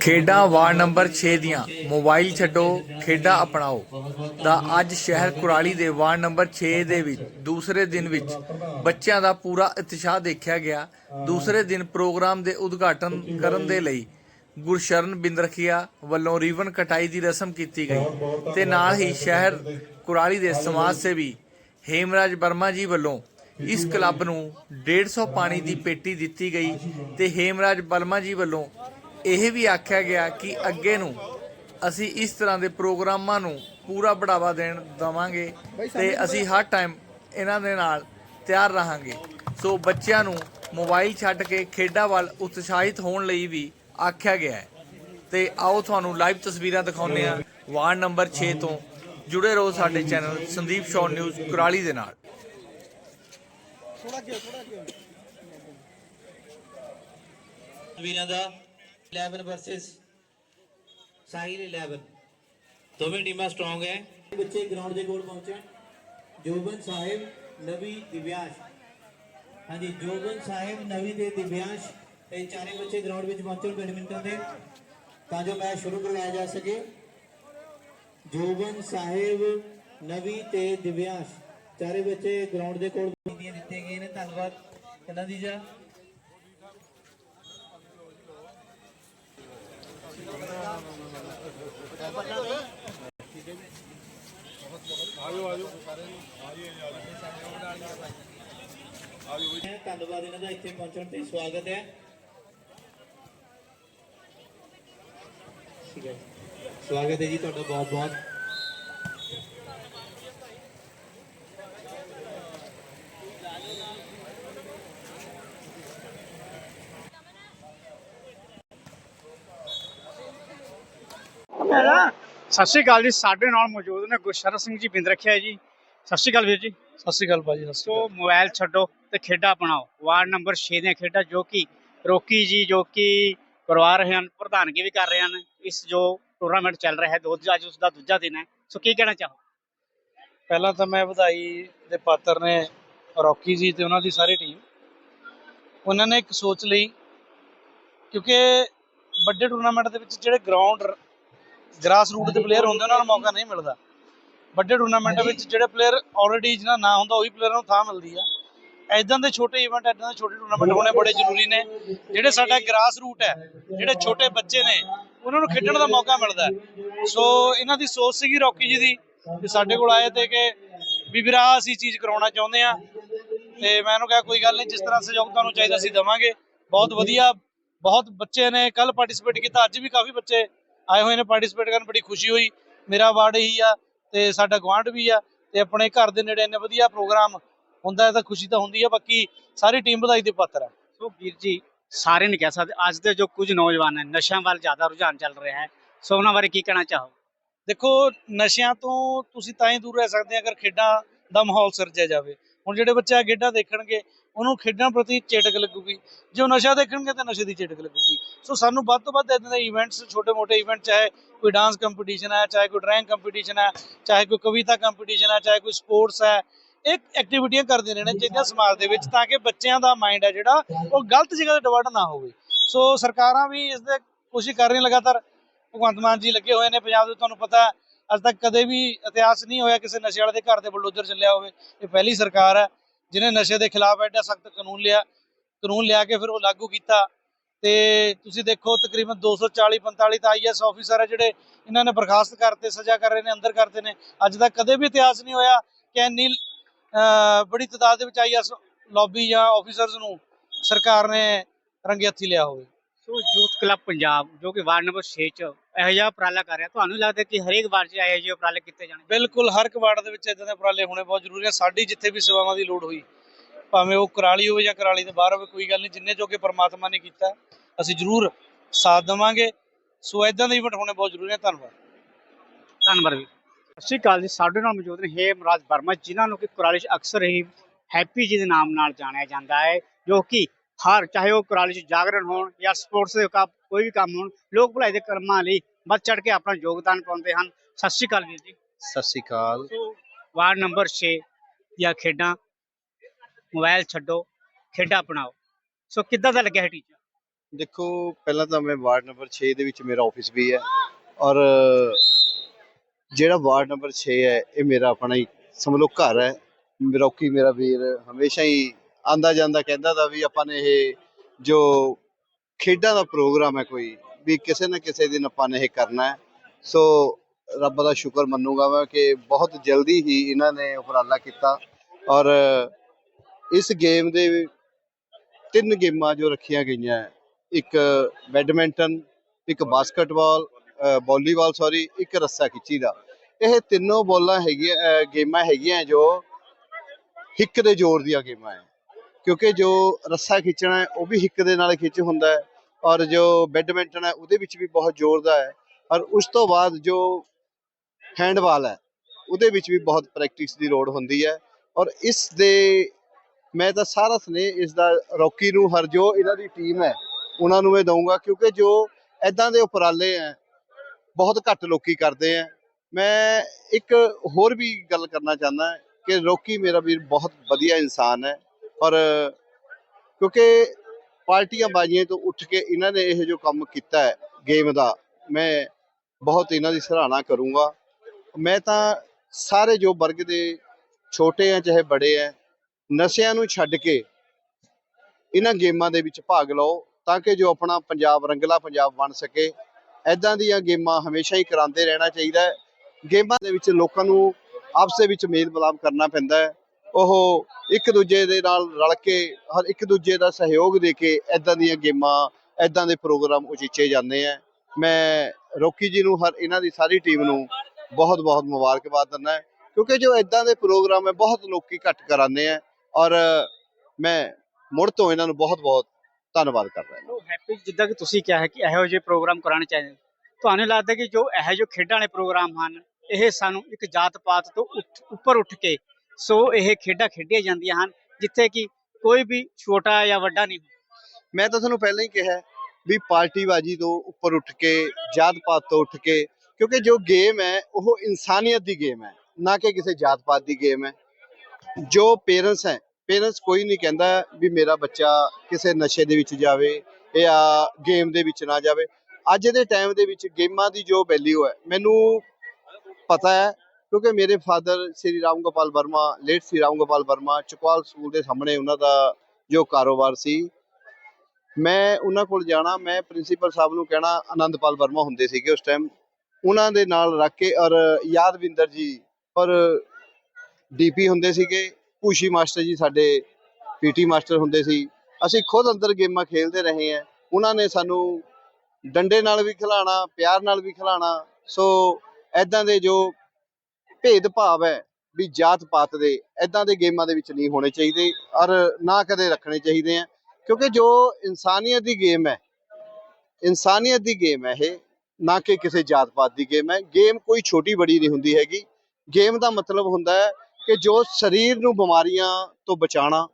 ਖੇਡਾਂ ward number 6 ਦੀਆਂ। Mobile ਛੱਡੋ, ਖੇਡਾਂ ਅਪਣਾਓ। ਦਾ ਅੱਜ ਸ਼ਹਿਰ ਕੁਰਾਲੀ ਦੇ ਵਾਰਡ ਨੰਬਰ 6 ਦੇ ਵਿੱਚ, ਦੂਸਰੇ ਦਿਨ ਵਿੱਚ ਬੱਚਿਆਂ ਦਾ ਪੂਰਾ ਉਤਸ਼ਾਹ ਦੇਖਿਆ ਗਿਆ। ਦੂਸਰੇ ਦਿਨ ਪ੍ਰੋਗਰਾਮ ਦੇ ਉਦਘਾਟਨ ਕਰਨ ਦੇ ਲਈ ਗੁਰਸ਼ਰਨ ਬਿੰਦਰਖੀਆ ਵੱਲੋਂ ਰੀਵਨ ਕਟਾਈ ਦੀ ਰਸਮ ਕੀਤੀ ਗਈ। ਤੇ ਨਾਲ ਹੀ ਸ਼ਹਿਰ ਕੁਰਾਲੀ ਦੇ ਸਮਾਜ ਸੇਵੀ ਹੇਮਰਾਜ ਵਰਮਾ ਜੀ ਵੱਲੋਂ ਇਸ ਕਲੱਬ ਨੂੰ 150 ਪਾਣੀ ਦੀ ਪੇਟੀ ਦਿੱਤੀ ਗਈ ਤੇ ਹੇਮਰਾਜ ਵਰਮਾ ਜੀ ਵੱਲੋਂ ਇਹ ਵੀ ਆਖਿਆ ਗਿਆ ਕਿ ਅੱਗੇ ਨੂੰ ਅਸੀਂ ਇਸ ਤਰ੍ਹਾਂ ਦੇ ਪ੍ਰੋਗਰਾਮਾਂ ਨੂੰ ਪੂਰਾ ਬੜਾਵਾ ਦੇਣ ਦਵਾਂਗੇ ਤੇ ਅਸੀਂ ਹਰ ਟਾਈਮ ਇਹਨਾਂ ਦੇ ਨਾਲ ਤਿਆਰ ਰਹਾਂਗੇ। ਸੋ ਬੱਚਿਆਂ ਨੂੰ ਮੋਬਾਈਲ ਛੱਡ ਕੇ ਖੇਡਾਂ ਵੱਲ ਉਤਸ਼ਾਹਿਤ ਹੋਣ ਲਈ ਵੀ ਆਖਿਆ ਗਿਆ ਹੈ। ਤੇ ਆਓ ਤੁਹਾਨੂੰ ਲਾਈਵ ਤਸਵੀਰਾਂ ਦਿਖਾਉਂਦੇ ਹਾਂ। ਵਾਰਡ ਨੰਬਰ 6 ਤੋਂ ਜੁੜੇ ਰਹੋ ਸਾਡੇ ਚੈਨਲ ਸੰਦੀਪ ਸ਼ੌਰ ਨਿਊਜ਼ ਕੁਰਾਲੀ ਦੇ ਨਾਲ। ਵੀਰਾਂ ਦਾ 11 ਵਰਸਸ ਸਾਹਿਲ 11 ਦੋਵੇਂ ਟੀਮਾਂ ਸਟਰੋਂਗ ਹੈ ਬੱਚੇ ਗਰਾਊਂਡ ਦੇ ਕੋਲ ਪਹੁੰਚਣ ਜੋਬਨ ਸਾਹਿਬ, ਨਵੀ, ਦਿਵਿਆਸ਼। ਹਾਂਜੀ, ਜੋਬਨ ਸਾਹਿਬ, ਨਵੀ ਤੇ ਦਿਵਿਆਸ਼। ਇਹ ਚਾਰੇ ਬੱਚੇ ਗਰਾਊਂਡ ਵਿੱਚ ਪਹੁੰਚਣ ਬੈਡਮਿੰਟਨ ਦੇ। ਤਾਂ ਜੋ ਮੈਚ ਸ਼ੁਰੂ ਕਰਵਾਇਆ ਜਾ ਸਕੇ। ਜੋਬਨ ਸਾਹਿਬ, ਨਵੀ ਤੇ ਦਿਵਿਆਸ਼। ਚਾਰੇ ਬੱਚੇ ਗਰਾਊਂਡ ਦੇ ਕੋਲ ਦਿੱਤੇ ਗਏ ਨੇ। ਧੰਨਵਾਦ। ਇਹਨਾਂ ਦੀ ਜਾ। ਹੈ ਧੰਨਵਾਦ ਇਹਨਾਂ ਦਾ ਇੱਥੇ ਪਹੁੰਚਣ ਤੇ ਸਵਾਗਤ ਹੈ। ਠੀਕ ਹੈ ਸਵਾਗਤ ਹੈ ਜੀ ਤੁਹਾਡਾ ਬਹੁਤ ਬਹੁਤ ਸਤਿ ਸ਼੍ਰੀ ਅਕਾਲ ਜੀ ਸਾਡੇ ਨਾਲ ਮੌਜੂਦ ਨੇ ਗੁਰਸ਼ਰਨ ਸਿੰਘ ਜੀ ਬਿੰਦ ਰੱਖਿਆ ਜੀ। ਸਤਿ ਸ਼੍ਰੀ ਅਕਾਲ ਵੀਰ ਜੀ। ਸਤਿ ਸ਼੍ਰੀ ਅਕਾਲ ਭਾਜੀ ਸਤਿ ਸ਼੍ਰੀ ਸੋ ਮੋਬਾਈਲ ਛੱਡੋ ਤੇ ਖੇਡਾਂ ਅਪਣਾਓ। ਵਾਰਡ ਨੰਬਰ 6 ਦੀਆਂ ਖੇਡਾਂ ਜੋ ਕਿ ਰੋਕੀ ਜੀ ਜੋ ਕਿ ਕਰਵਾ ਰਹੇ ਹਨ ਪ੍ਰਧਾਨਗੀ ਵੀ ਕਰ ਰਹੇ ਹਨ। ਇਸ ਜੋ ਟੂਰਨਾਮੈਂਟ ਚੱਲ ਰਿਹਾ ਹੈ ਦੋ ਅੱਜ ਉਸ ਦਾ ਦੂਜਾ ਦਿਨ ਹੈ। ਸੋ ਕੀ ਕਹਿਣਾ ਚਾਹੋ ਅਕਾਲ ਪਹਿਲਾਂ ਤਾਂ ਮੈਂ ਵਧਾਈ ਦੇ ਪਾਤਰ ਨੇ ਰੌਕੀ ਜੀ ਤੇ ਉਹਨਾਂ ਦੀ ਸਾਰੀ ਟੀਮ ਉਹਨਾਂ ਨੇ ਇੱਕ ਸੋਚ ਲਈ ਕਿਉਂਕਿ ਵੱਡੇ ਟੂਰਨਾਮੈਂਟ ਦੇ ਵਿੱਚ ਜਿਹੜੇ ਗਰਾਊਂਡ ਗ੍ਰਾਸ ਰੂਟ ਦੇ ਪਲੇਅਰ ਹੁੰਦੇ ਉਹਨਾਂ ਨੂੰ ਮੌਕਾ ਨਹੀਂ ਮਿਲਦਾ। ਵੱਡੇ ਟੂਰਨਾਮੈਂਟ ਵਿੱਚ ਜਿਹੜੇ ਪਲੇਅਰ ਆਲਰੇਡੀ ਜਿਹਨਾਂ ਨਾਂ ਹੁੰਦਾ ਉਹੀ ਪਲੇਅਰਾਂ ਨੂੰ ਥਾਂ ਮਿਲਦੀ ਆ। ਐਦਾਂ ਦੇ ਛੋਟੇ ਇਵੈਂਟ ਐਦਾਂ ਦੇ ਛੋਟੇ ਟੂਰਨਾਮੈਂਟ ਹੋਣੇ ਬੜੇ ਜ਼ਰੂਰੀ ਨੇ। ਜਿਹੜੇ ਸਾਡਾ ਗ੍ਰਾਸ ਰੂਟ ਹੈ ਜਿਹੜੇ ਛੋਟੇ ਬੱਚੇ ਨੇ ਉਹਨਾਂ ਨੂੰ ਖੇਡਣ ਦਾ ਮੌਕਾ ਮਿਲਦਾ। ਸੋ ਇਹਨਾਂ ਦੀ ਸੋਚ ਸੀਗੀ ਰੌਕੀ ਜੀ ਦੀ ਕਿ ਸਾਡੇ ਕੋਲ ਆਏ ਤੇ ਕਿ ਵੀ ਵੀਰਾ ਅਸੀਂ ਚੀਜ਼ ਕਰਾਉਣਾ ਚਾਹੁੰਦੇ ਆ ਤੇ ਮੈਂ ਉਹਨੂੰ ਕਿਹਾ ਕੋਈ ਗੱਲ ਨਹੀਂ ਜਿਸ ਤਰ੍ਹਾਂ ਸਹਿਯੋਗ ਤੁਹਾਨੂੰ ਚਾਹੀਦਾ ਅਸੀਂ ਦਵਾਂਗੇ। ਬਹੁਤ ਵਧੀਆ ਬਹੁਤ ਬੱਚੇ ਨੇ ਕੱਲ ਪਾਰਟਿਸਿਪੇਟ ਕੀਤਾ ਅੱਜ ਵੀ ਕਾਫੀ ਬੱਚੇ ਆਏ ਹੋਏ ਨੇ ਪਾਰਟਿਸਿਪੇਟ ਕਰਨ ਬੜੀ ਖੁਸ਼ੀ ਹੋਈ। ਮੇਰਾ ਵਾਰਡ ਇਹੀ ਆ ਤੇ ਸਾਡਾ ਗਵਾਂਢ ਵੀ ਆ ਤੇ ਆਪਣੇ ਘਰ ਦੇ ਨੇੜੇ ਇੰਨੇ ਵਧੀਆ ਪ੍ਰੋਗਰਾਮ ਹੁੰਦਾ ਹੈ ਤਾਂ ਖੁਸ਼ੀ ਤਾਂ ਹੁੰਦੀ ਆ ਬਾਕੀ ਸਾਰੀ ਟੀਮ ਵਧਾਈ ਦੇ ਪਾਤਰ ਆ। ਸੋ ਵੀਰ ਜੀ ਸਾਰੇ ਨਹੀਂ ਕਹਿ ਸਕਦੇ ਅੱਜ ਦੇ ਜੋ ਕੁਝ ਨੌਜਵਾਨ ਹੈ ਨਸ਼ਿਆਂ ਵੱਲ ਜ਼ਿਆਦਾ ਰੁਝਾਨ ਚੱਲ ਰਿਹਾ ਹੈ। ਸੋ ਉਹਨਾਂ ਬਾਰੇ ਕੀ ਕਹਿਣਾ ਚਾਹੋ ਦੇਖੋ ਨਸ਼ਿਆਂ ਤੋਂ ਤੁਸੀਂ ਤਾਂ ਹੀ ਦੂਰ ਰਹਿ ਸਕਦੇ ਆ ਅਗਰ ਖੇਡਾਂ ਦਾ ਮਾਹੌਲ ਸਿਰਜਿਆ ਜਾਵੇ। ਹੁਣ ਜਿਹੜੇ ਬੱਚੇ ਆ ਖੇਡਾਂ ਦੇਖਣਗੇ ਉਹਨੂੰ ਖੇਡਾਂ ਪ੍ਰਤੀ ਚੇਟਕ ਲੱਗੂਗੀ। ਜੇ ਉਹ ਨਸ਼ਾ ਦੇਖਣਗੇ ਤਾਂ ਨਸ਼ੇ ਦੀ ਚੇਟਕ ਲੱਗੂਗੀ। ਸੋ ਸਾਨੂੰ ਵੱਧ ਤੋਂ ਵੱਧ ਇਦਾਂ ਦੇ ਇਵੈਂਟਸ ਛੋਟੇ-ਮੋਟੇ ਇਵੈਂਟ ਚਾਹੇ ਕੋਈ ਡਾਂਸ ਕੰਪੀਟੀਸ਼ਨ ਹੈ, ਚਾਹੇ ਕੋਈ ਡਰਾਇੰਗ ਕੰਪੀਟੀਸ਼ਨ ਹੈ, ਚਾਹੇ ਕੋਈ ਕਵਿਤਾ ਕੰਪੀਟੀਸ਼ਨ ਹੈ, ਚਾਹੇ ਕੋਈ ਸਪੋਰਟਸ ਹੈ, ਇਹ ਐਕਟੀਵਿਟੀਆਂ ਕਰਦੇ ਰਹਿਣਾ ਚਾਹੀਦੀਆਂ ਸਮਾਜ ਦੇ ਵਿੱਚ ਤਾਂ ਕਿ ਬੱਚਿਆਂ ਦਾ ਮਾਈਂਡ ਹੈ ਜਿਹੜਾ, ਉਹ ਗਲਤ ਜਗ੍ਹਾ ਤੇ ਡਿਵਰਟ ਨਾ ਹੋਵੇ। ਸੋ ਸਰਕਾਰਾਂ ਵੀ ਇਸ ਦੇ ਕੋਸ਼ਿਸ਼ ਕਰ ਰਹੀਆਂ ਲਗਾਤਾਰ। ਭਗਵੰਤ ਮਾਨ ਜੀ ਲੱਗੇ ਹੋਏ ਨੇ ਪੰਜਾਬ ਦੇ, ਤੁਹਾਨੂੰ ਪਤਾ ਅੱਜ ਤੱਕ ਕਦੇ ਵੀ ਇਤਿਹਾਸ ਨਹੀਂ ਹੋਇਆ ਕਿਸੇ ਨਸ਼ੇ ਵਾਲੇ ਦੇ ਘਰ ਤੇ ਬੁਲਡੋਜ਼ਰ ਚੱਲਿਆ ਹੋਵੇ। ਇਹ ਪਹਿਲੀ ਸਰਕਾਰ ਹੈ। ਜਿਨੇ ਨਸ਼ੇ ਦੇ ਖਿਲਾਫ ਐਡਾ ਸਖਤ ਕਾਨੂੰਨ ਲਿਆ ਕਾਨੂੰਨ ਲਿਆ ਕੇ ਫਿਰ ਉਹ ਲਾਗੂ ਕੀਤਾ। ਤੇ ਤੁਸੀਂ ਦੇਖੋ ਤਕਰੀਬਨ 240 45 ਤਾਂ ਆਈਐਸ ਆਫੀਸਰ ਹੈ ਜਿਹੜੇ ਇਹਨਾਂ ਨੇ ਬਰਖਾਸਤ ਕਰਤੇ, ਸਜ਼ਾ ਕਰ ਰਹੇ ਨੇ, ਅੰਦਰ ਕਰਤੇ ਨੇ। ਅੱਜ ਤੱਕ ਕਦੇ ਵੀ ਇਤਿਹਾਸ ਨਹੀਂ ਹੋਇਆ ਕਿ ਇੰਨੀ ਬੜੀ ਤਾਦਾਦ ਦੇ ਵਿੱਚ ਆਈਐਸ ਲੌਬੀ ਜਾਂ ਆਫੀਸਰਸ ਨੂੰ ਸਰਕਾਰ ਨੇ ਰੰਗੇ ਹੱਥੀ ਲਿਆ ਹੋਵੇ। ਸੋ ਯੂਥ ਕਲੱਬ ਪੰਜਾਬ ਜੋ ਕਿ ਵਾਰਡ ਨੰਬਰ 6 ਚ ਇਹੋ ਜਿਹਾ ਉਪਰਾਲਾ ਕਰ ਰਿਹਾ ਤੁਹਾਨੂੰ ਲੱਗਦਾ ਕਿ ਹਰੇਕ ਵਾਰਡ 'ਚ ਇਹੋ ਜਿਹੇ ਉਪਰਾਲੇ ਕੀਤੇ ਜਾਣੇ ਬਿਲਕੁਲ ਹਰ ਇੱਕ ਵਾਰਡ ਦੇ ਵਿੱਚ ਇਦਾਂ ਦੇ ਉਪਰਾਲੇ ਹੋਣੇ ਬਹੁਤ ਜ਼ਰੂਰੀ ਨੇ ਸਾਡੀ ਜਿੱਥੇ ਵੀ ਸੇਵਾਵਾਂ ਦੀ ਲੋੜ ਹੋਈ ਭਾਵੇਂ ਉਹ ਕੁਰਾਲੀ ਹੋਵੇ ਜਾਂ ਕੁਰਾਲੀ ਦੇ ਬਾਹਰ ਹੋਵੇ ਕੋਈ ਗੱਲ ਨਹੀਂ ਜਿੰਨੇ ਜੋਗੇ ਪਰਮਾਤਮਾ ਨੇ ਕੀਤਾ ਅਸੀਂ ਜ਼ਰੂਰ ਸਾਥ ਦੇਵਾਂਗੇ। ਸੋ ਇਦਾਂ ਦੇ ਇਵੈਂਟ ਹੋਣੇ ਬਹੁਤ ਜ਼ਰੂਰੀ ਨੇ ਧੰਨਵਾਦ। ਧੰਨਵਾਦ ਵੀ ਸਤਿ ਸ਼੍ਰੀ ਅਕਾਲ ਜੀ ਸਾਡੇ ਨਾਲ ਮੌਜੂਦ ਨੇ ਹੇਮਰਾਜ ਵਰਮਾ ਜਿਨ੍ਹਾਂ ਨੂੰ ਕਿ ਕੁਰਾਲੀ 'ਚ ਅਕਸਰ ਹੀ ਹੈਪੀ ਜੀ ਦੇ ਨਾਮ ਨਾਲ ਜਾਣਿਆ ਜਾਂਦਾ ਹੈ ਜੋ ਕਿ ਹਰ ਚਾਹੇ ਉਹ ਕੁਰਾਲੀ 'ਚ ਜਾਗਰਣ ਹੋਣ ਜਾਂ ਸਪੋਰਟਸ ਦੇ ਕੰਮ ਕੋਈ ਵੀ ਕੰਮ ਹੋਣ ਲੋਕ ਭਲਾਈ ਦੇ ਕਰਮਾਂ ਲਈ ਵੱਧ ਚੜ ਕੇ ਆਪਣਾ ਯੋਗਦਾਨ ਪਾਉਂਦੇ ਹਨ। ਸਤਿ ਸ਼੍ਰੀ ਅਕਾਲ ਵੀਰ ਜੀ। ਸਤਿ ਸ਼੍ਰੀ ਅਕਾਲ। ਵਾਰਡ ਨੰਬਰ 6 ਦੀਆਂ ਖੇਡਾਂ ਮੋਬਾਈਲ ਛੱਡੋ ਖੇਡਾਂ ਅਪਣਾਓ। ਸੋ ਕਿੱਦਾਂ ਦਾ ਲੱਗਿਆ ਹੈ ਟੀਚਰ ਦੇਖੋ ਪਹਿਲਾਂ ਤਾਂ ਮੈਂ ਵਾਰਡ ਨੰਬਰ 6 ਦੇ ਵਿੱਚ ਮੇਰਾ ਆਫਿਸ ਵੀ ਹੈ ਔਰ ਜਿਹੜਾ ਵਾਰਡ ਨੰਬਰ 6 ਹੈ ਇਹ ਮੇਰਾ ਆਪਣਾ ਹੀ ਸਮਝ ਲਓ ਘਰ ਹੈ। ਰੌਕੀ ਮੇਰਾ ਵੀਰ ਹਮੇਸ਼ਾ ਹੀ ਆਂਦਾ ਜਾਂਦਾ ਕਹਿੰਦਾ ਦਾ ਵੀ ਆਪਾਂ ਨੇ ਇਹ ਜੋ ਖੇਡਾਂ ਦਾ ਪ੍ਰੋਗਰਾਮ ਹੈ ਕੋਈ, ਵੀ ਕਿਸੇ ਨਾ ਕਿਸੇ ਦਿਨ ਆਪਾਂ ਨੇ ਇਹ ਕਰਨਾ ਹੈ। ਸੋ ਰੱਬ ਦਾ ਸ਼ੁਕਰ ਮੰਨੂਗਾ ਮੈਂ ਕਿ ਬਹੁਤ ਜਲਦੀ ਹੀ ਇਹਨਾਂ ਨੇ ਉਪਰਾਲਾ ਕੀਤਾ ਔਰ ਇਸ ਗੇਮ ਦੇ ਤਿੰਨ ਗੇਮਾਂ ਜੋ ਰੱਖੀਆਂ ਗਈਆਂ, ਇੱਕ ਬੈਡਮਿੰਟਨ, ਇੱਕ ਬਾਸਕਟਬਾਲ ਵਾਲੀਬਾਲ, ਸੌਰੀ, ਇੱਕ ਰੱਸਾ ਖਿੱਚੀ ਦਾ। ਇਹ ਤਿੰਨੋਂ ਬੋਲਾਂ ਹੈਗੀਆਂ ਗੇਮਾਂ ਹੈਗੀਆਂ ਜੋ ਹਿੱਕ ਦੇ ਜ਼ੋਰ ਦੀਆਂ ਗੇਮਾਂ ਹੈ। ਕਿਉਂਕਿ ਜੋ ਰੱਸਾ ਖਿੱਚਣਾ ਹੈ, ਉਹ ਵੀ ਹਿੱਕ ਦੇ ਨਾਲ ਖਿੱਚ ਹੁੰਦਾ ਹੈ ਔਰ ਜੋ ਬੈਡਮਿੰਟਨ ਹੈ, ਉਹਦੇ ਵਿੱਚ ਵੀ ਬਹੁਤ ਜ਼ੋਰ ਦਾ ਹੈ ਔਰ ਉਸ ਤੋਂ ਬਾਅਦ ਜੋ ਹੈਂਡਬਾਲ ਹੈ, ਉਹਦੇ ਵਿੱਚ ਵੀ ਬਹੁਤ ਪ੍ਰੈਕਟਿਸ ਦੀ ਲੋੜ ਹੁੰਦੀ ਹੈ ਔਰ ਇਸ ਦੇ, ਮੈਂ ਤਾਂ ਸਾਰਾ ਸਨੇਹ ਇਸ ਦਾ ਰੌਕੀ ਨੂੰ ਹਰ ਜੋ ਇਹਨਾਂ ਦੀ ਟੀਮ ਹੈ, ਉਹਨਾਂ ਨੂੰ ਇਹ ਦਊਂਗਾ ਕਿਉਂਕਿ ਜੋ ਐਦਾਂ ਦੇ ਉਪਰਾਲੇ ਹੈ, ਬਹੁਤ ਘੱਟ ਲੋਕੀ ਕਰਦੇ ਆ ਮੈਂ ਇੱਕ ਹੋਰ ਵੀ ਗੱਲ ਕਰਨਾ ਚਾਹੁੰਦਾ ਕਿ ਰੌਕੀ ਮੇਰਾ ਵੀਰ ਬਹੁਤ ਵਧੀਆ ਇਨਸਾਨ ਹੈ। ਔਰ ਕਿਉਂਕਿ ਪਾਰਟੀਆਂ ਬਾਜੀਆਂ ਤੋਂ ਉੱਠ ਕੇ ਇਹਨਾਂ ਨੇ ਇਹ ਜੋ ਕੰਮ ਕੀਤਾ ਹੈ ਗੇਮ ਦਾ, ਮੈਂ ਬਹੁਤ ਇਹਨਾਂ ਦੀ ਸਰਾਹਨਾ ਕਰੂੰਗਾ। ਮੈਂ ਤਾਂ ਸਾਰੇ ਜੋ ਵਰਗ ਦੇ ਛੋਟੇ ਆ, ਚਾਹੇ ਬੜੇ ਆ, ਨਸ਼ਿਆਂ ਨੂੰ ਛੱਡ ਕੇ ਇਹਨਾਂ ਗੇਮਾਂ ਦੇ ਵਿੱਚ ਭਾਗ ਲਓ ਤਾਂ ਕਿ ਜੋ ਆਪਣਾ ਪੰਜਾਬ ਰੰਗਲਾ ਪੰਜਾਬ ਬਣ ਸਕੇ। ਐਦਾਂ ਦੀਆਂ ਗੇਮਾਂ ਹਮੇਸ਼ਾ ਹੀ ਕਰਾਉਂਦੇ ਰਹਿਣਾ ਚਾਹੀਦਾ ਹੈ। ਗੇਮਾਂ ਦੇ ਵਿੱਚ ਲੋਕਾਂ ਨੂੰ ਆਪਸ ਦੇ ਵਿੱਚ ਮੇਲ ਮਿਲਾਪ ਕਰਨਾ ਪੈਂਦਾ ਹੈ। ਉਹ ਇੱਕ ਦੂਜੇ ਦੇ ਨਾਲ ਰਲ ਕੇ, ਹਰ ਇੱਕ ਦੂਜੇ ਦਾ ਸਹਿਯੋਗ ਦੇ ਕੇ ਐਦਾਂ ਦੀਆਂ ਗੇਮਾਂ ਐਦਾਂ ਦੇ ਪ੍ਰੋਗਰਾਮ ਉਚੀਚੇ ਜਾਂਦੇ ਆ। ਮੈਂ ਰੋਕੀ ਜੀ ਨੂੰ, ਹਰ ਇਹਨਾਂ ਦੀ ਸਾਰੀ ਟੀਮ ਨੂੰ ਬਹੁਤ ਬਹੁਤ ਮੁਬਾਰਕਬਾਦ ਦਿੰਦਾ ਕਿਉਂਕਿ ਜੋ ਐਦਾਂ ਦੇ ਪ੍ਰੋਗਰਾਮ ਹੈ, ਬਹੁਤ ਲੋਕੀ ਘੱਟ ਕਰਾਉਂਦੇ ਆ ਔਰ ਮੈਂ ਮੁੜ ਤੋਂ ਇਹਨਾਂ ਨੂੰ ਬਹੁਤ ਬਹੁਤ ਧੰਨਵਾਦ ਕਰਦਾ ਹਾਂ। ਹੈਪੀ ਜਿੱਦਾਂ ਕਿ ਤੁਸੀਂ ਕਿਹਾ ਹੈ ਕਿ ਇਹੋ ਜਿਹੇ ਪ੍ਰੋਗਰਾਮ ਕਰਾਉਣੇ ਚਾਹੀਦੇ ਤੁਹਾਨੂੰ ਲੱਗਦਾ ਕਿ ਜੋ ਇਹੋ ਜਿਹੇ ਖੇਡਾਂ ਵਾਲੇ ਪ੍ਰੋਗਰਾਮ ਹਨ, ਇਹ ਸਾਨੂੰ ਇੱਕ ਜਾਤ ਪਾਤ ਤੋਂ ਉੱਠ- ਉੱਪਰ ਉੱਠ ਕੇ ਸੋ ਇਹ ਖੇਡਾਂ ਖੇਡੀਆਂ ਜਾਂਦੀਆਂ ਹਨ, ਜਿੱਥੇ ਕਿ ਕੋਈ ਵੀ ਛੋਟਾ ਜਾਂ ਵੱਡਾ ਨਹੀਂ ਮੈਂ ਤਾਂ ਤੁਹਾਨੂੰ ਪਹਿਲਾਂ ਹੀ ਕਿਹਾ ਵੀ ਪਾਰਟੀਬਾਜੀ ਤੋਂ ਉੱਪਰ ਉੱਠ ਕੇ ਜਾਤ ਪਾਤ ਤੋਂ ਉੱਠ ਕੇ, ਕਿਉਂਕਿ ਜੋ ਗੇਮ ਹੈ, ਉਹ ਇਨਸਾਨੀਅਤ ਦੀ ਗੇਮ ਹੈ, ਨਾ ਕਿ ਕਿਸੇ ਜਾਤ ਪਾਤ ਦੀ ਗੇਮ ਹੈ। ਜੋ ਪੇਰੈਂਟਸ ਹੈ, ਪੇਰੈਂਟਸ ਕੋਈ ਨਹੀਂ ਕਹਿੰਦਾ ਵੀ ਮੇਰਾ ਬੱਚਾ ਕਿਸੇ ਨਸ਼ੇ ਦੇ ਵਿੱਚ ਜਾਵੇ ਜਾਂ ਗੇਮ ਦੇ ਵਿੱਚ ਨਾ ਜਾਵੇ। ਅੱਜ ਦੇ ਟਾਈਮ ਦੇ ਵਿੱਚ ਗੇਮਾਂ ਦੀ ਜੋ ਵੈਲਿਊ ਹੈ, ਮੈਨੂੰ ਪਤਾ ਹੈ ਕਿਉਂਕਿ ਮੇਰੇ father Shri Ram Gopal Varma late Shri Ram Gopal Varma Chakwal school ਦੇ ਸਾਹਮਣੇ ਉਹਨਾਂ ਦਾ ਜੋ ਕਾਰੋਬਾਰ ਸੀ। ਮੈਂ ਉਹਨਾਂ ਕੋਲ ਜਾਣਾ, ਮੈਂ ਪ੍ਰਿੰਸੀਪਲ ਸਾਹਿਬ ਨੂੰ ਕਹਿਣਾ, ਆਨੰਦਪਾਲ ਵਰਮਾ ਹੁੰਦੇ ਸੀਗੇ ਉਸ ਟਾਈਮ ਉਹਨਾਂ ਦੇ ਨਾਲ ਰੱਖ ਕੇ ਔਰ ਯਾਦਵਿੰਦਰ ਜੀ ਔਰ ਡੀਪੀ ਹੁੰਦੇ ਸੀਗੇ ਪੂਸ਼ੀ ਮਾਸਟਰ ਜੀ ਸਾਡੇ ਪੀਟੀ ਮਾਸਟਰ ਹੁੰਦੇ ਸੀ। ਅਸੀਂ ਖੁਦ ਅੰਦਰ ਗੇਮਾਂ ਖੇਲਦੇ ਰਹੇ ਹਾਂ। ਉਹਨਾਂ ਨੇ ਸਾਨੂੰ ਡੰਡੇ ਨਾਲ ਵੀ ਖਿਲਾਣਾ, ਪਿਆਰ ਨਾਲ ਵੀ ਖਿਲਾਣਾ। ਸੋ ਐਦਾਂ ਦੇ ਜੋ ਭੇਦ ਭਾਵ ਹੈ ਵੀ ਜਾਤ ਪਾਤ ਦੇ ਐਦਾਂ ਦੇ ਗੇਮਾਂ ਦੇ ਵਿੱਚ ਨਹੀਂ ਹੋਣੇ ਚਾਹੀਦੇ ਔਰ ਨਾ ਕਦੇ ਰੱਖਣੇ ਚਾਹੀਦੇ ਆ। ਕਿਉਂਕਿ ਜੋ ਇਨਸਾਨੀਅਤ ਦੀ ਗੇਮ ਹੈ, ਇਨਸਾਨੀਅਤ ਦੀ ਗੇਮ ਹੈ ਇਹ, ਨਾ ਕਿ ਕਿਸੇ ਜਾਤ ਪਾਤ ਦੀ ਗੇਮ ਹੈ। ਗੇਮ ਕੋਈ ਛੋਟੀ ਬੜੀ ਨਹੀਂ ਹੁੰਦੀ ਹੈਗੀ। ਗੇਮ ਦਾ ਮਤਲਬ ਹੁੰਦਾ ਹੈ ਕਿ ਜੋ ਸਰੀਰ ਨੂੰ ਬਿਮਾਰੀਆਂ ਤੋਂ ਬਚਾਉਣਾ,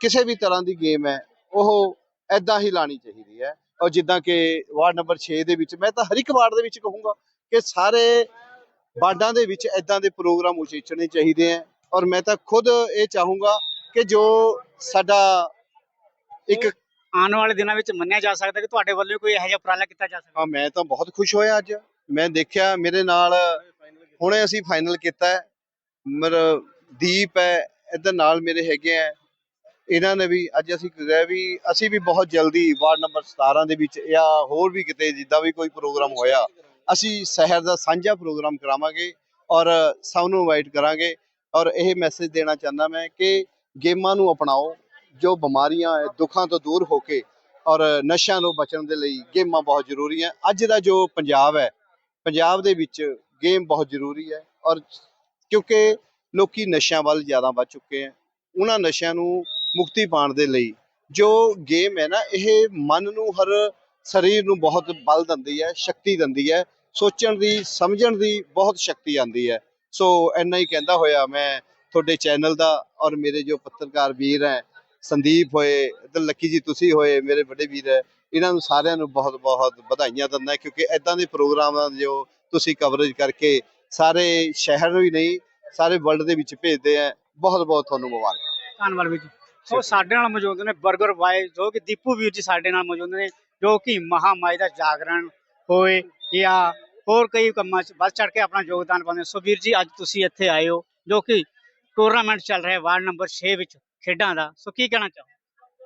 ਕਿਸੇ ਵੀ ਤਰ੍ਹਾਂ ਦੀ ਗੇਮ ਹੈ, ਉਹ ਐਦਾਂ ਹੀ ਲਾਣੀ ਚਾਹੀਦੀ ਹੈ। ਔਰ ਜਿੱਦਾਂ ਕਿ ਵਾਰਡ ਨੰਬਰ 6 ਦੇ ਵਿੱਚ, ਮੈਂ ਤਾਂ ਹਰ ਇੱਕ ਵਾਰਡ ਦੇ ਵਿੱਚ ਕਹੂੰਗਾ ਕਿ ਸਾਰੇ ਵਾਰਡਾਂ ਦੇ ਵਿੱਚ ਐਦਾਂ ਦੇ ਪ੍ਰੋਗਰਾਮ ਉਚੇਚਣੇ ਚਾਹੀਦੇ ਆ। ਔਰ ਮੈਂ ਤਾਂ ਖੁਦ ਇਹ ਚਾਹੂੰਗਾ ਕਿ ਜੋ ਸਾਡਾ ਇੱਕ ਆਉਣ ਵਾਲੇ ਦਿਨਾਂ ਵਿੱਚ ਮੰਨਿਆ ਜਾ ਸਕਦਾ ਕਿ ਤੁਹਾਡੇ ਵੱਲੋਂ ਕੋਈ ਇਹੋ ਜਿਹਾ ਉਪਰਾਲਾ ਕੀਤਾ ਜਾ ਸਕਦਾ? ਹਾਂ ਮੈਂ ਤਾਂ ਬਹੁਤ ਖੁਸ਼ ਹੋਇਆ ਅੱਜ। ਮੈਂ ਦੇਖਿਆ ਮੇਰੇ ਨਾਲ ਹੁਣੇ ਅਸੀਂ ਫਾਈਨਲ ਕੀਤਾ ਹੈ। ਮੇਰਾ ਦੀਪ ਹੈ ਇੱਧਰ ਨਾਲ ਮੇਰੇ ਹੈਗੇ ਆ ਇਹਨਾਂ ਨੇ ਵੀ ਅੱਜ ਅਸੀਂ ਕਿਹਾ ਵੀ ਅਸੀਂ ਵੀ ਬਹੁਤ ਜਲਦੀ ਵਾਰਡ ਨੰਬਰ 17 ਦੇ ਵਿੱਚ ਜਾਂ ਹੋਰ ਵੀ ਕਿਤੇ ਜਿੱਦਾਂ ਵੀ ਕੋਈ ਪ੍ਰੋਗਰਾਮ ਹੋਇਆ ਅਸੀਂ ਸ਼ਹਿਰ ਦਾ ਸਾਂਝਾ ਪ੍ਰੋਗਰਾਮ ਕਰਾਵਾਂਗੇ ਔਰ ਸਭ ਨੂੰ ਇਨਵਾਈਟ ਕਰਾਂਗੇ ਔਰ ਇਹ ਮੈਸੇਜ ਦੇਣਾ ਚਾਹੁੰਦਾ ਮੈਂ ਕਿ ਗੇਮਾਂ ਨੂੰ ਅਪਣਾਓ, ਜੋ ਬਿਮਾਰੀਆਂ ਹੈ ਦੁੱਖਾਂ ਤੋਂ ਦੂਰ ਹੋ ਕੇ ਔਰ ਨਸ਼ਿਆਂ ਤੋਂ ਬਚਣ ਦੇ ਲਈ ਗੇਮਾਂ ਬਹੁਤ ਜ਼ਰੂਰੀ ਹੈ। ਅੱਜ ਦਾ ਜੋ ਪੰਜਾਬ ਹੈ, ਪੰਜਾਬ ਦੇ ਵਿੱਚ ਗੇਮ ਬਹੁਤ ਜ਼ਰੂਰੀ ਹੈ ਔਰ ਕਿਉਂਕਿ ਲੋਕੀ ਨਸ਼ਿਆਂ ਵੱਲ ਜ਼ਿਆਦਾ ਵੱਧ ਚੁੱਕੇ ਹੈ, ਉਹਨਾਂ ਨਸ਼ਿਆਂ ਨੂੰ ਮੁਕਤੀ ਪਾਉਣ ਦੇ ਲਈ ਜੋ ਗੇਮ ਹੈ ਨਾ, ਇਹ ਮਨ ਨੂੰ, ਹਰ ਸਰੀਰ ਨੂੰ ਬਹੁਤ ਬਲ ਦਿੰਦੀ ਹੈ, ਸ਼ਕਤੀ ਦਿੰਦੀ ਹੈ ਸੋਚਣ ਦੀ, ਸਮਝਣ ਦੀ ਬਹੁਤ ਸ਼ਕਤੀ ਆਉਂਦੀ ਹੈ। ਸੋ ਇੰਨਾ ਹੀ ਕਹਿੰਦਾ ਹੋਇਆ ਮੈਂ ਤੁਹਾਡੇ ਚੈਨਲ ਦਾ ਔਰ ਮੇਰੇ ਜੋ ਪੱਤਰਕਾਰ ਵੀਰ ਹੈ, ਸੰਦੀਪ ਹੋਏ, ਇੱਧਰ ਲੱਕੀ ਜੀ ਤੁਸੀਂ ਹੋਏ, ਮੇਰੇ ਵੱਡੇ ਵੀਰ ਹੈ, ਇਹਨਾਂ ਨੂੰ ਸਾਰਿਆਂ ਨੂੰ ਬਹੁਤ ਬਹੁਤ ਵਧਾਈਆਂ ਦਿੰਦਾ ਕਿਉਂਕਿ ਐਦਾਂ ਦੇ ਪ੍ਰੋਗਰਾਮਾਂ ਜੋ ਤੁਸੀਂ ਕਵਰੇਜ ਕਰਕੇ ਸਾਰੇ ਸ਼ਹਿਰ ਨੂੰ ਹੀ ਨਹੀਂ, ਸਾਰੇ ਵਰਲਡ ਦੇ ਵਿੱਚ ਭੇਜਦੇ ਆ ਬਹੁਤ ਬਹੁਤ ਤੁਹਾਨੂੰ ਮੁਬਾਰਕ। ਧੰਨਵਾਦ ਵੀਰ ਜੀ। ਸੋ ਸਾਡੇ ਨਾਲ ਮੌਜੂਦ ਨੇ 버ਗਰ ਬਾਏ ਜੋ ਕਿ ਦੀਪੂ ਵੀਰ ਜੀ ਸਾਡੇ ਨਾਲ ਮੌਜੂਦ ਨੇ, ਜੋ ਕਿ ਮਹਾਮਾਈ ਦਾ ਜਾਗਰਣ ਹੋਏ, ਜਾਂ ਹੋਰ ਕਈ ਕੰਮਾਂ 'ਚ ਵੱਧ ਚੜ ਕੇ ਆਪਣਾ ਯੋਗਦਾਨ ਪਾਉਂਦੇ ਸੋ ਵੀਰ ਜੀ, ਅੱਜ ਤੁਸੀਂ ਇੱਥੇ ਆਏ ਹੋ, ਜੋ ਕਿ ਟੂਰਨਾਮੈਂਟ ਚੱਲ ਰਿਹਾ ਵਾਰਡ ਨੰਬਰ 6 ਵਿੱਚ ਖੇਡਾਂ ਦਾ। ਸੋ ਕੀ ਕਹਿਣਾ ਚਾਹੋ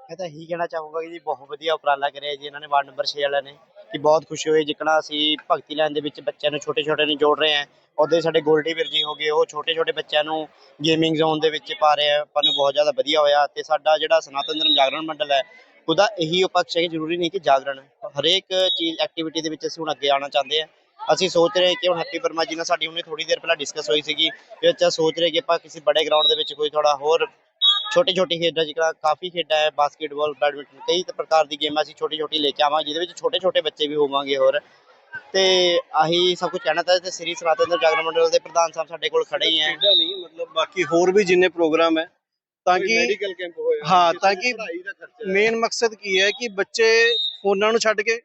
ਮੈਂ ਤਾਂ ਇਹੀ ਕਹਿਣਾ ਚਾਹੂੰਗਾ ਕਿ ਜੀ, ਬਹੁਤ ਵਧੀਆ ਉਪਰਾਲਾ ਕਰਿਆ ਜੀ ਇਹਨਾਂ ਨੇ, ਵਾਰਡ ਨੰਬਰ 6 ਵਾਲਿਆਂ ਨੇ, ਕਿ ਬਹੁਤ ਖੁਸ਼ੀ ਹੋਈ ਜਿੱਕਣਾ ਅਸੀਂ ਭਗਤੀ ਲਾਈਨ ਦੇ ਵਿੱਚ ਬੱਚਿਆਂ ਨੂੰ ਛੋਟੇ ਛੋਟੇ ਨੂੰ ਜੋੜ ਰਹੇ ਹਾਂ। ਉਹਦੇ ਸਾਡੇ ਗੋਲਡੀ ਵੀਰ ਜੀ ਹੋ ਗਏ, ਉਹ ਛੋਟੇ ਛੋਟੇ ਬੱਚਿਆਂ ਨੂੰ ਗੇਮਿੰਗ ਜ਼ੋਨ ਦੇ ਵਿੱਚ ਪਾ ਰਹੇ ਆ। ਆਪਾਂ ਨੂੰ ਬਹੁਤ ਜ਼ਿਆਦਾ ਵਧੀਆ ਹੋਇਆ ਤੇ ਸਾਡਾ ਜਿਹੜਾ ਸਨਾਤਨ ਧਰਮ ਜਾਗਰਣ ਮੰਡਲ ਹੈ, ਉਹਦਾ ਇਹੀ ਉਪਕਸ਼ ਹੈ ਕਿ ਜ਼ਰੂਰੀ ਨਹੀਂ ਕਿ ਜਾਗਰਣ। ਹਰੇਕ ਚੀਜ਼ ਐਕਟੀਵਿਟੀ ਦੇ ਵਿੱਚ ਅਸੀਂ ਹੁਣ ਅੱਗੇ ਆਉਣਾ ਚਾਹੁੰਦੇ ਹਾਂ। ਅਸੀਂ ਸੋਚ ਰਹੇ ਕਿ ਹੁਣ ਹੈਪੀ ਵਰਮਾ ਜੀ ਨਾਲ ਸਾਡੀ ਹੁਣੇ ਥੋੜੀ ਦੇਰ ਪਹਿਲਾਂ ਡਿਸਕਸ ਹੋਈ ਸੀਗੀ ਕਿ ਅੱਛਾ ਸੋਚ ਰਹੇ ਕਿ ਆਪਾਂ ਕਿਸੇ ਬੜੇ ਗਰਾਊਂਡ ਦੇ ਵਿੱਚ ਕੋਈ ਥੋੜਾ ਹੋਰ ਛੋਟੀ ਛੋਟੀ ਖੇਡਾਂ ਜਿਹੜਾ ਕਾਫੀ ਖੇਡਾਂ ਹੈ ਬਾਸਕਟਬਾਲ ਬੈਡਮਿੰਟਨ ਕਈ ਪ੍ਰਕਾਰ ਦੀ ਗੇਮਾਂ ਅਸੀਂ ਛੋਟੀ ਛੋਟੀ ਲੈ ਕੇ ਆਵਾਂਗੇ ਜਿਹਦੇ ਵਿੱਚ ਛੋਟੇ ਛੋਟੇ ਬੱਚੇ ਵੀ ਹੋਵਾਂਗੇ ਹੋਰ ਤੇ ਆਹੀ ਸਭ ਕੁਝ ਕਹਿਣਾ ਤਾਂ ਤੇ ਸ੍ਰੀ ਸਨਾਤਨ ਜਾਗਰਣ ਮੰਡਲ ਦੇ ਪ੍ਰਧਾਨ ਸਾਹਿਬ ਸਾਡੇ ਕੋਲ ਖੜੇ ਹੀ ਹੈ ਖੇਡਾਂ ਨਹੀਂ ਮਤਲਬ ਬਾਕੀ ਹੋਰ ਵੀ ਜਿੰਨੇ ਪ੍ਰੋਗਰਾਮ ਹੈ ਤਾਂ ਕਿ ਮੈਡੀਕਲ ਕੈਂਪ ਹੋਇਆ ਹਾਂ, ਤਾਂ ਕਿ। ਮੇਨ ਮਕਸਦ ਕੀ ਹੈ ਕਿ ਬੱਚੇ ਫੋਨਾਂ ਨੂੰ ਛੱਡ ਕੇ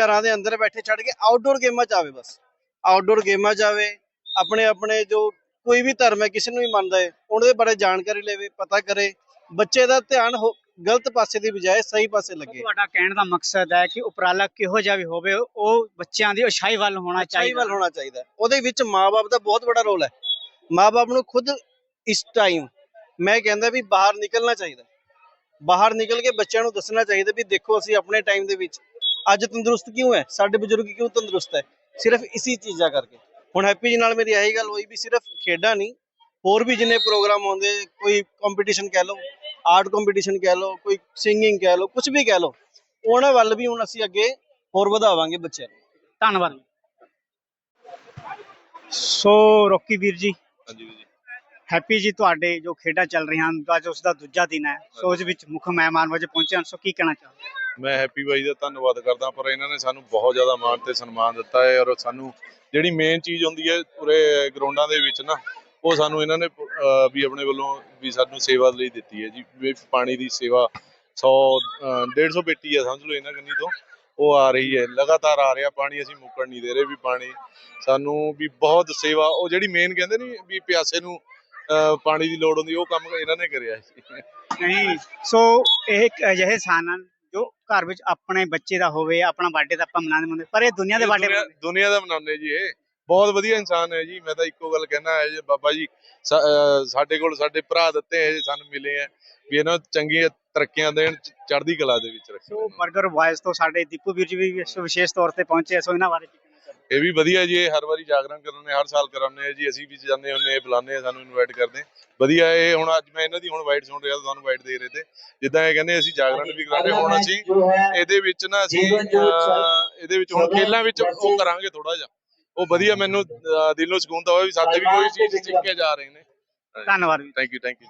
ਘਰਾਂ ਦੇ ਅੰਦਰ ਬੈਠੇ ਛੱਡ ਕੇ ਆਊਟਡੋਰ ਗੇਮਾਂ 'ਚ ਆਵੇ ਬਸ। ਆਊਟਡੋਰ ਗੇਮਾਂ 'ਚ ਆਵੇ ਆਪਣੇ ਆਪਣੇ ਜੋ ਕੋਈ ਵੀ ਧਰਮ ਹੈ ਕਿਸੇ ਨੂੰ ਵੀ ਮੰਨਦਾ ਹੈ ਉਹਦੇ ਬਾਰੇ ਜਾਣਕਾਰੀ ਲਵੇ ਪਤਾ ਕਰੇ ਬੱਚੇ ਦਾ ਧਿਆਨ ਗਲਤ ਪਾਸੇ ਦੀ ਬਜਾਏ ਸਹੀ ਪਾਸੇ ਲੱਗੇ। ਤੁਹਾਡਾ ਕਹਿਣ ਦਾ ਮਕਸਦ ਹੈ ਕਿ ਉਪਰਾਲਾ ਕਿਹੋ ਜਿਹਾ ਵੀ ਹੋਵੇ ਉਹ ਬੱਚਿਆਂ ਦੀ ਉਛਾਈ ਵੱਲ ਹੋਣਾ ਚਾਹੀਦਾ। ਵੱਲ ਹੋਣਾ ਚਾਹੀਦਾ। ਉਹਦੇ ਵਿੱਚ ਮਾਪੇ ਦਾ ਬਹੁਤ ਵੱਡਾ ਰੋਲ ਹੈ। ਮਾਪੇ ਨੂੰ ਖੁਦ ਇਸ ਟਾਈਮ ਮੈਂ ਕਹਿੰਦਾ ਵੀ ਬਾਹਰ ਨਿਕਲਣਾ ਚਾਹੀਦਾ। ਬਾਹਰ ਨਿਕਲ ਕੇ ਬੱਚਿਆਂ ਨੂੰ ਦੱਸਣਾ ਚਾਹੀਦਾ ਵੀ ਦੇਖੋ ਅਸੀਂ ਆਪਣੇ ਟਾਈਮ ਦੇ ਵਿੱਚ ਅੱਜ ਤੰਦਰੁਸਤ ਕਿਉਂ ਹੈ? ਸਾਡੇ ਬਜ਼ੁਰਗ ਕਿਉਂ ਤੰਦਰੁਸਤ ਹੈ? ਸਿਰਫ ਇਸੀ ਚੀਜ਼ਾਂ ਕਰਕੇ। ਹੁਣ ਹੈਪੀ ਜੀ ਨਾਲ ਮੇਰੀ ਇਹੀ ਗੱਲ ਹੋਈ ਵੀ ਸਿਰਫ ਖੇਡਾਂ ਨਹੀਂ ਹੋਰ ਵੀ ਜਿੰਨੇ ਪ੍ਰੋਗਰਾਮ ਆਉਂਦੇ ਕੋਈ ਕੰਪੀਟੀਸ਼ਨ ਕਹਿ ਲਓ ਆਰਟ ਕੰਪੀਟੀਸ਼ਨ ਕਹਿ ਲਓ ਕੋਈ ਸਿੰਗਿੰਗ ਕਹਿ ਲਓ ਕੁਝ ਵੀ ਕਹਿ ਲਓ ਉਹਨਾਂ ਵੱਲ ਵੀ ਹੁਣ ਅਸੀਂ ਅੱਗੇ ਹੋਰ ਵਧਾਵਾਂਗੇ ਬੱਚਿਆਂ ਨੂੰ। ਧੰਨਵਾਦ ਸੋ ਰੋਕੀ ਵੀਰ ਜੀ ਹਾਂਜੀ ਵੀਰ ਜੀ ਹੈਪੀ ਜੀ ਤੁਹਾਡੇ ਜੋ ਖੇਡਾਂ ਚੱਲ ਰਹੀਆਂ ਹਨ ਅੱਜ ਉਸ ਦਾ ਦੂਜਾ ਦਿਨ ਹੈ। ਸੋ ਉਸ ਵਿੱਚ ਮੁੱਖ ਮਹਿਮਾਨ ਵਜੋਂ ਪਹੁੰਚੇ ਹਨ ਸੋ ਕੀ ਕਹਿਣਾ ਚਾਹੋ ਮੈਂ ਹੈਪੀ ਬਾਈ ਦਾ ਧੰਨਵਾਦ ਕਰਦਾ, ਪਰ ਇਹਨਾਂ ਨੇ ਸਾਨੂੰ ਬਹੁਤ ਜ਼ਿਆਦਾ ਮਾਣ ਤੇ ਸਨਮਾਨ ਦਿੱਤਾ ਹੈ ਔਰ ਸਾਨੂੰ ਜਿਹੜੀ ਮੇਨ ਚੀਜ਼ ਹੁੰਦੀ ਹੈ ਪੂਰੇ ਗਰਾਊਂਡਾਂ ਦੇ ਵਿੱਚ ਨਾ, ਉਹ ਸਾਨੂੰ ਇਹਨਾਂ ਨੇ ਵੀ ਆਪਣੇ ਵੱਲੋਂ ਵੀ ਸਾਨੂੰ ਸੇਵਾ ਲਈ ਦਿੱਤੀ ਹੈ ਜੀ। ਪਾਣੀ ਦੀ ਸੇਵਾ 100 150 ਪੇਟੀ ਹੈ ਸਮਝ ਲਓ ਇਹਨਾਂ ਕੰਨੀ ਤੋਂ, ਉਹ ਆ ਰਹੀ ਹੈ। ਲਗਾਤਾਰ ਆ ਰਿਹਾ, ਪਾਣੀ ਅਸੀਂ ਮੁੱਕਣ ਨਹੀਂ ਦੇ ਰਹੇ ਵੀ ਪਾਣੀ। ਸਾਨੂੰ ਵੀ ਬਹੁਤ ਸੇਵਾ, ਉਹ ਜਿਹੜੀ ਮੇਨ ਕਹਿੰਦੇ ਨਹੀਂ ਵੀ ਪਿਆਸੇ ਨੂੰ ਪਾਣੀ ਦੀ ਲੋੜ ਹੁੰਦੀ, ਉਹ ਕੰਮ ਇਹਨਾਂ ਨੇ ਕਰਿਆ ਸੀ ਨਹੀਂ ਸੋ ਇਹ ਅਜਿਹੇ ਸਥਾਨ ਜੋ ਘਰ ਵਿੱਚ ਆਪਣੇ ਬੱਚੇ ਦਾ ਹੋਵੇ ਆਪਣਾ ਬਰਥਡੇ ਤਾਂ ਆਪਾਂ ਮਨਾਉਂਦੇ ਹੁੰਦੇ ਪਰ ਇਹ ਦੁਨੀਆ ਦੇ ਬਰਥਡੇ ਦੁਨੀਆ- ਦੁਨੀਆ ਦਾ ਮਨਾਉਂਦੇ ਜੀ ਇਹ। ਬਹੁਤ ਵਧੀਆ ਇਨਸਾਨ ਹੈ ਜੀ ਮੈਂ ਤਾਂ ਇੱਕੋ ਗੱਲ ਕਹਿਣਾ ਹੈ ਜੀ ਬਾਬਾ ਜੀ ਸਾ- ਅਹ ਸਾਡੇ ਕੋਲ ਸਾਡੇ ਭਰਾ ਦਿੱਤੇ ਹੈ ਜੀ ਸਾਨੂੰ ਮਿਲੇ ਹੈ ਵੀ ਇਹਨਾਂ ਨੂੰ ਚੰਗੀਆਂ ਤਰੱਕੀਆਂ ਦੇਣ ਚ- ਚੜ੍ਹਦੀ ਕਲਾ ਦੇ ਵਿੱਚ ਸੋ ਰੱਖੋ ਬਰਗਰ ਵਾਇਸ ਤੋਂ ਸਾਡੇ ਦੀਪੂ ਵੀਰ ਜੀ ਵੀ ਵਿਸ਼ੇਸ਼ ਤੌਰ ਤੇ ਪਹੁੰਚੇ ਸੋ ਇਹਨਾਂ ਬਾਰੇ ਕੀ ਕਹਿਣਾ? ਚਾਹੋਗੇ? ਇਹ ਵੀ ਵਧੀਆ ਜੀ ਇਹ ਹਰ ਵਾਰੀ ਜਾਗਰਣ ਕਰਾਉਂਦੇ ਹਰ ਸਾਲ ਕਰਾਉਂਦੇ ਆ ਜੀ ਅਸੀਂ ਵੀ ਜਾਂਦੇ ਹੁੰਦੇ ਆ ਬੁਲਾਉਂਦੇ ਆ ਸਾਨੂੰ ਇਨਵਾਈਟ ਕਰਦੇ। ਵਧੀਆ ਇਹ ਹੁਣ ਅੱਜ ਮੈਂ ਇਹਨਾਂ ਦੀ ਹੁਣ ਵਾਈਟ ਸੁਣ ਰਿਹਾ ਤੁਹਾਨੂੰ ਵਾਈਟ ਦੇ ਰਹੇ ਤੇ। ਜਿੱਦਾਂ ਇਹ ਕਹਿੰਦੇ ਅਸੀਂ ਜਾਗਰਣ ਵੀ ਕਰਾਉਂਦੇ ਹੁਣ ਅਸੀਂ ਇਹਦੇ ਵਿੱਚ ਨਾ ਅਸੀਂ ਇਹਦੇ ਵਿੱਚ ਹੁਣ ਖੇਲਾਂ ਵਿੱਚ ਉਹ ਕਰਾਂਗੇ ਥੋੜਾ ਜਿਹਾ। ਉਹ ਵਧੀਆ ਮੈਨੂੰ ਦਿਲੋਂ ਸਕੂਨ ਤਾਂ ਹੋਇਆ ਵੀ ਸਾਡੇ ਵੀ ਕੋਈ ਚੀਜ਼ ਸਿੱਖ ਕੇ ਜਾ ਰਹੇ ਨੇ। ਧੰਨਵਾਦ ਥੈਂਕ ਯੂ ਥੈਂਕ ਯੂ